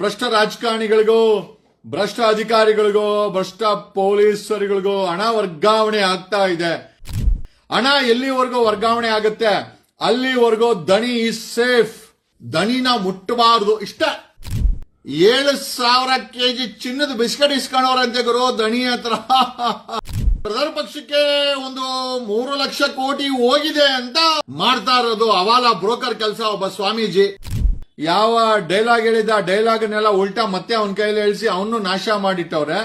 ಭ್ರಷ್ಟ ರಾಜಕಾರಣಿಗಳಿಗೂ, ಭ್ರಷ್ಟ ಅಧಿಕಾರಿಗಳಿಗೂ, ಭ್ರಷ್ಟ ಪೊಲೀಸರುಗಳಿಗೋ ಹಣ ವರ್ಗಾವಣೆ ಆಗ್ತಾ ಇದೆ. ಹಣ ಎಲ್ಲಿವರೆಗೂ ವರ್ಗಾವಣೆ ಆಗುತ್ತೆ? ಅಲ್ಲಿವರೆಗೂ ದಣಿ ಇಸ್ ಸೇಫ್ ದಣಿನ ಮುಟ್ಟಬಾರದು. ಇಷ್ಟ. ಏಳು ಸಾವಿರ ಕೆಜಿ ಚಿನ್ನದ ಬಿಸ್ಕೆಟ್ ಇಸ್ಕೊಂಡವ್ರಂತೆ ಗುರು, ದಣಿ ಹತ್ರ. ಪ್ರಧಾನ ಪಕ್ಷಕ್ಕೆ ಒಂದು ಮೂರು ಲಕ್ಷ ಕೋಟಿ ಹೋಗಿದೆ ಅಂತ ಮಾಡ್ತಾ ಇರೋದು ಅವಾಲ ಬ್ರೋಕರ್ ಕೆಲಸ ಒಬ್ಬ ಸ್ವಾಮೀಜಿ. ಯಾವ ಡೈಲಾಗ್ ಹೇಳಿದ ಡೈಲಾಗ್ನೆಲ್ಲ ಉಲ್ಟಾ ಮತ್ತೆ ಅವನ ಕೈಲಿ ಹೇಳಿಸಿ ಅವನು ನಾಶ ಮಾಡಿಟ್ಟವ್ರೆ.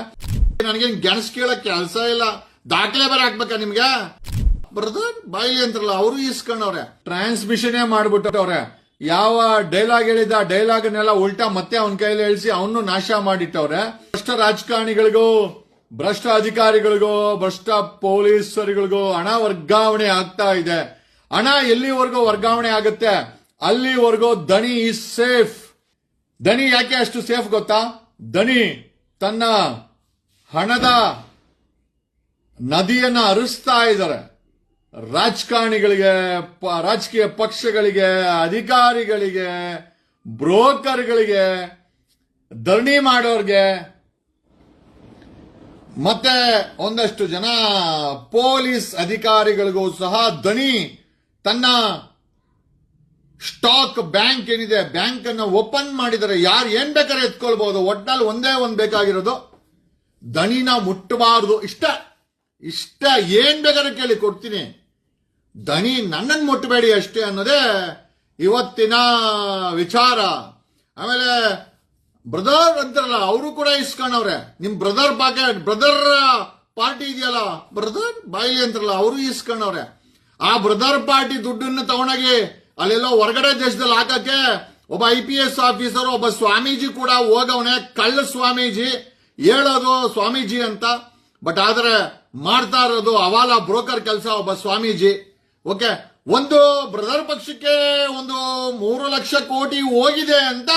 ನನಗೇನ್ ಗೆಣಸ್ ಕೇಳಕ್ ಕೆಲಸ ಇಲ್ಲ. ದಾಖಲೆ ಬೇರೆ ಹಾಕ್ಬೇಕಾ ನಿಮ್ಗೆ? ಬ್ರದರ್ ಬಾಯಿ ಅಂತಾರಲ್ಲ, ಅವರು ಇಸ್ಕೊಂಡವ್ರೆ ಟ್ರಾನ್ಸ್ಮಿಷನ್ ಮಾಡ್ಬಿಟ್ಟವ್ರೆ. ಯಾವ ಡೈಲಾಗ್ ಹೇಳಿದ ಡೈಲಾಗ್ನೆಲ್ಲ ಉಲ್ಟಾ ಮತ್ತೆ ಅವನ ಕೈಯಲ್ಲಿ ಹೇಳಿಸಿ ಅವನು ನಾಶ ಮಾಡಿಟ್ಟವ್ರೆ. ಭ್ರಷ್ಟ ರಾಜಕಾರಣಿಗಳಿಗೂ, ಭ್ರಷ್ಟ ಅಧಿಕಾರಿಗಳಿಗೂ, ಭ್ರಷ್ಟ ಪೊಲೀಸರುಗಳಿಗೂ ಹಣ ವರ್ಗಾವಣೆ ಆಗ್ತಾ ಇದೆ. ಹಣ ಎಲ್ಲಿವರೆಗೂ ವರ್ಗಾವಣೆ ಆಗುತ್ತೆ? ಅಲ್ಲಿವರೆಗೂ ದಣಿ ಇಸ್ ಸೇಫ್ ದಣಿ ಯಾಕೆ ಅಷ್ಟು ಸೇಫ್ ಗೊತ್ತಾ? ದಣಿ ತನ್ನ ಹಣದ ನದಿಯನ್ನ ಅರಿಸ್ತಾ ಇದ್ದಾರೆ. ರಾಜಕಾರಣಿಗಳಿಗೆ ರಾಜಕೀಯ ಪಕ್ಷಗಳಿಗೆ, ಅಧಿಕಾರಿಗಳಿಗೆ, ಬ್ರೋಕರ್ಗಳಿಗೆ ಧರಣಿ ಮಾಡೋರ್ಗೆ ಮತ್ತೆ ಒಂದಷ್ಟು ಜನ ಪೊಲೀಸ್ ಅಧಿಕಾರಿಗಳಿಗೂ ಸಹ ದಣಿ ತನ್ನ ಸ್ಟಾಕ್ ಬ್ಯಾಂಕ್ ಏನಿದೆ, ಬ್ಯಾಂಕ್ ಅನ್ನು ಓಪನ್ ಮಾಡಿದರೆ ಯಾರು ಏನ್ ಬೇಕಾದ್ರೆ ಎತ್ಕೊಳ್ಬಹುದು. ಒಟ್ನಲ್ಲಿ ಒಂದೇ ಒಂದ್ ಬೇಕಾಗಿರೋದು. ದಣಿನ ಮುಟ್ಟಬಾರದು. ಇಷ್ಟ. ಇಷ್ಟ ಏನ್ ಬೇಕಾದ್ರೆ ಕೇಳಿ ಕೊಡ್ತೀನಿ. ದಣಿ ನನ್ನನ್ನು ಮುಟ್ಟಬೇಡಿ ಅಷ್ಟೇ ಅನ್ನೋದೇ ಇವತ್ತಿನ ವಿಚಾರ. ಆಮೇಲೆ ಬ್ರದರ್ ಅಂತಾರಲ್ಲ, ಅವರು ಕೂಡ ಇಸ್ಕೊಂಡವ್ರೆ ನಿಮ್ ಬ್ರದರ್ ಪಾಕೆಟ್ ಬ್ರದರ್ ಪಾರ್ಟಿ ಇದೆಯಲ್ಲ? ಬ್ರದರ್ ಬಾಯಿಲಿ ಅಂತಾರಲ್ಲ, ಅವರು ಇಸ್ಕೊಂಡವ್ರೆ ಆ ಬ್ರದರ್ ಪಾರ್ಟಿ ದುಡ್ಡನ್ನು ತಗೊಂಡೋಗಿ ಅಲ್ಲೆಲ್ಲೋ ಹೊರಗಡೆ ದೇಶದಲ್ಲಿ ಹಾಕಕ್ಕೆ ಒಬ್ಬ ಐ ಪಿ ಎಸ್ ಆಫೀಸರ್ ಒಬ್ಬ ಸ್ವಾಮೀಜಿ ಕೂಡ ಹೋಗವನೇ. ಕಳ್ಳ ಸ್ವಾಮೀಜಿ ಹೇಳೋದು ಸ್ವಾಮೀಜಿ ಅಂತ. ಬಟ್ ಆದ್ರೆ ಮಾಡ್ತಾ ಇರೋದು ಅವಾಲ ಬ್ರೋಕರ್ ಕೆಲಸ ಒಬ್ಬ ಸ್ವಾಮೀಜಿ. ಓಕೆ ಒಂದು ಬ್ರದರ್ ಪಕ್ಷಕ್ಕೆ ಒಂದು ಮೂರು ಲಕ್ಷ ಕೋಟಿ ಹೋಗಿದೆ ಅಂತ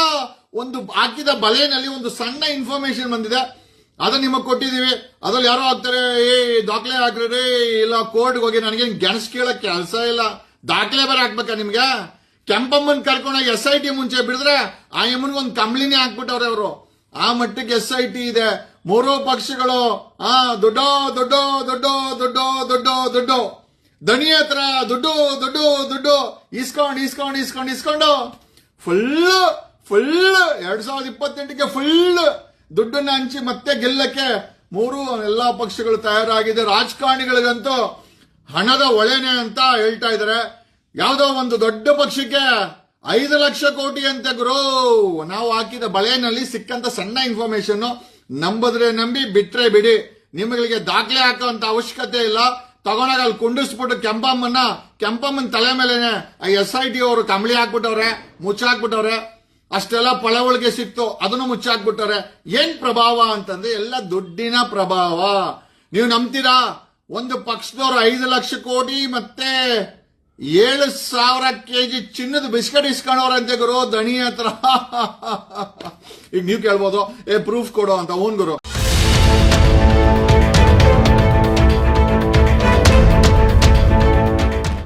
ಒಂದು ಹಾಕಿದ ಬಲೆಯಲ್ಲಿ ಒಂದು ಸಣ್ಣ ಇನ್ಫಾರ್ಮೇಶನ್ ಬಂದಿದೆ. ಅದನ್ನ ನಿಮಗೆ ಕೊಟ್ಟಿದೀವಿ ಅದ್ರಲ್ಲಿ ಯಾರೋ ಆಗ್ತಾರೆ ಏ ದಾಖಲೆ ಹಾಕ್ರಿ ಇಲ್ಲ ಕೋರ್ಟ್ಗೆ ಹೋಗಿ ನನಗೇನು ಗೆಣಸ್ ಕೇಳಕ್ ಕೆಲಸ ಇಲ್ಲ. ದಾಖಲೆ ಬರ ಹಾಕ್ಬೇಕಾ ನಿಮ್ಗೆ? ಕೆಂಪಮ್ಮನ್ ಕರ್ಕೊಂಡು ಎಸ್ ಐ ಟಿ ಮುಂಚೆ ಬಿಡಿದ್ರೆ ಆ ಎಮ್ಮನ್ಗೆ ಒಂದು ಕಂಬ್ಳಿನೇ ಹಾಕ್ಬಿಟ್ಟವ್ರೆ ಅವರು. ಆ ಮಟ್ಟಕ್ಕೆ ಎಸ್ ಐ ಟಿ ಇದೆ. ಮೂರು ಪಕ್ಷಗಳು, ಆ, ದೊಡ್ಡ ದೊಡ್ಡ ದೊಡ್ಡ ದೊಡ್ಡ ದೊಡ್ಡ ದೊಡ್ಡ. ದಣಿ ಹತ್ರ ದುಡ್ಡು ದುಡ್ಡು ದುಡ್ಡು. ಈಸ್ಕೊಂಡು ಈಸ್ಕೊಂಡು ಈಸ್ಕೊಂಡು ಇಸ್ಕೊಂಡು ಫುಲ್ ಫುಲ್ ಎರಡ್ ಸಾವಿರದ ಇಪ್ಪತ್ತೆಂಟಕ್ಕೆ ಫುಲ್ ದುಡ್ಡನ್ನ ಹಂಚಿ ಮತ್ತೆ ಗೆಲ್ಲಕ್ಕೆ ಮೂರು ಎಲ್ಲಾ ಪಕ್ಷಗಳು ತಯಾರಾಗಿದೆ. ರಾಜಕಾರಣಿಗಳಿಗಂತೂ ಹಣದ ಒಳೆನೆ ಅಂತ ಹೇಳ್ತಾ ಇದಾರೆ ಯಾವುದೋ ಒಂದು ದೊಡ್ಡ ಪಕ್ಷಕ್ಕೆ ಐದು ಲಕ್ಷ ಕೋಟಿ ಅಂತ ಗುರು. ನಾವು ಹಾಕಿದ ಬಳೆನಲ್ಲಿ ಸಿಕ್ಕಂತ ಸಣ್ಣ ಇನ್ಫಾರ್ಮೇಶನ್ ನಂಬದ್ರೆ ನಂಬಿ, ಬಿಟ್ರೆ ಬಿಡಿ. ನಿಮಗೆ ದಾಖಲೆ ಹಾಕುವಂತ ಅವಶ್ಯಕತೆ ಇಲ್ಲ. ತಗೊಂಡಾಗ ಅಲ್ಲಿ ಕುಂಡಿಸ್ಬಿಟ್ಟು ಕೆಂಪಮ್ಮನ್ನ, ಕೆಂಪಮ್ಮನ ತಲೆ ಮೇಲೆನೆ ಎಸ್ ಐ ಟಿ ಅವರು ಕಂಬಳಿ ಹಾಕ್ಬಿಟ್ಟವ್ರೆ, ಮುಚ್ಚಾಕ್ಬಿಟ್ಟವ್ರೆ. ಅಷ್ಟೆಲ್ಲ ಪಳವಳಿಗೆ ಸಿಕ್ತು, ಅದನ್ನು ಮುಚ್ಚಾಕ್ಬಿಟ್ಟವ್ರೆ. ಏನ್ ಪ್ರಭಾವ ಅಂತಂದ್ರೆ ಎಲ್ಲ ದುಡ್ಡಿನ ಪ್ರಭಾವ. ನೀವು ನಂಬ್ತೀರಾ? ಒಂದು ಪಕ್ಷದವ್ರು ಐದು ಲಕ್ಷ ಕೋಟಿ ಮತ್ತೆ ಏಳು ಸಾವಿರ ಕೆ ಜಿ ಚಿನ್ನದ ಬಿಸ್ಕೆಟ್ ಇಸ್ಕೊಂಡವ್ರಂತೆ ಗುರು ದಣಿ ಹತ್ರ ಈಗ ನೀವು ಕೇಳ್ಬೋದು, ಏ ಪ್ರೂಫ್ ಕೊಡು ಅಂತ ಹೂನ್ ಗುರು.